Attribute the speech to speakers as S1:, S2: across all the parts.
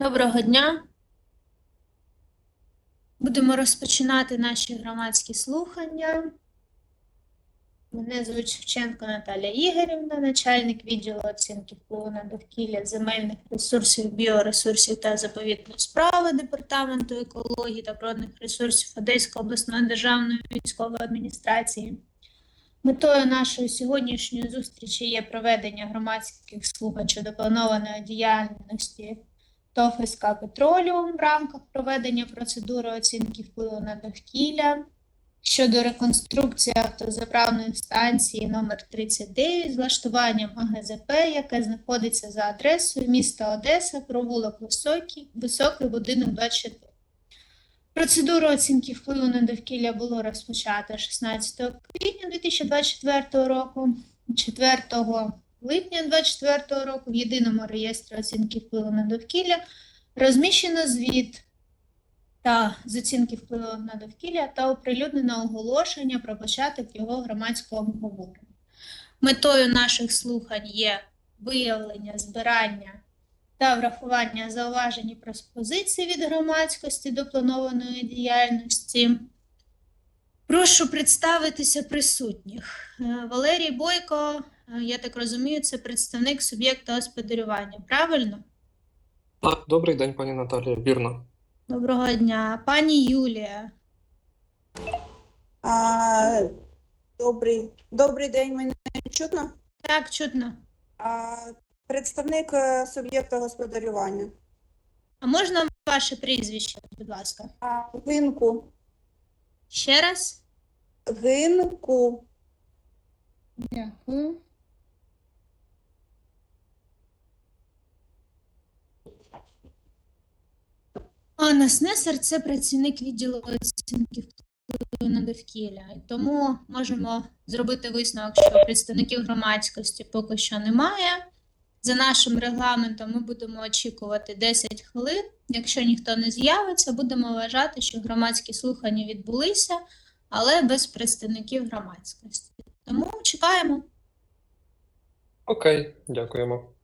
S1: Доброго дня. Будемо розпочинати наші громадські слухання. Мене звуть Шевченко Наталя Ігорівна, начальник відділу оцінки впливу на довкілля земельних ресурсів, біоресурсів та заповідної справи Департаменту екології та природних ресурсів Одеської обласної державної військової адміністрації. Метою нашої сьогоднішньої зустрічі є проведення громадських слухань щодо планованої діяльності ТОВ СК Петроліум в рамках проведення процедури оцінки впливу на довкілля щодо реконструкції автозаправної станції номер 39 з влаштуванням АГЗП, яке знаходиться за адресою міста Одеса, провулок Високий, Високий, будинок 24. Процедуру оцінки впливу на довкілля було розпочато 16 квітня 2024 року, 4 липня 2024 року в єдиному реєстрі оцінки впливу на довкілля розміщено звіт та з оцінки впливу на довкілля та оприлюднено оголошення про початок його громадського обговорення. Метою наших слухань є виявлення, збирання та врахування зауважень і пропозицій від громадськості до планованої діяльності. Прошу представитися присутніх. Е, Валерій Бойко, я так розумію, це представник суб'єкта господарювання. Правильно?
S2: Так, добрий день, пані Наталія, вірно.
S1: Доброго дня. Пані Юлія.
S3: А, добрий, добрий день, мене чутно?
S1: Так, чутно.
S3: А, представник е, суб'єкта господарювання.
S1: А можна ваше прізвище, будь ласка?
S3: А, гинку.
S1: Ще раз?
S3: Гинку.
S1: Дякую. Анна Снесер це працівник відділу оцінки на довкілля. Тому можемо зробити висновок, що представників громадськості поки що немає. За нашим регламентом ми будемо очікувати 10 хвилин. Якщо ніхто не з'явиться, будемо вважати, що громадські слухання відбулися, але без представників громадськості. Тому чекаємо.
S2: Окей, дякуємо.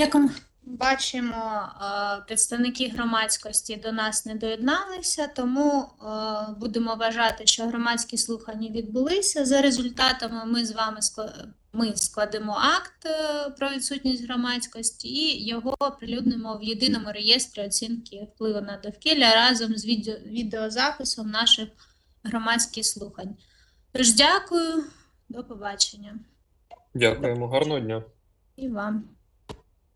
S1: Як ми бачимо, е, представники громадськості до нас не доєдналися, тому е, будемо вважати, що громадські слухання відбулися. За результатами ми з вами ми складемо акт е, про відсутність громадськості і його оприлюднимо в єдиному реєстрі оцінки впливу на довкілля разом з відео, відеозаписом наших громадських слухань. Тож дякую, до побачення
S2: Дякуємо. Гарного дня.
S1: і вам.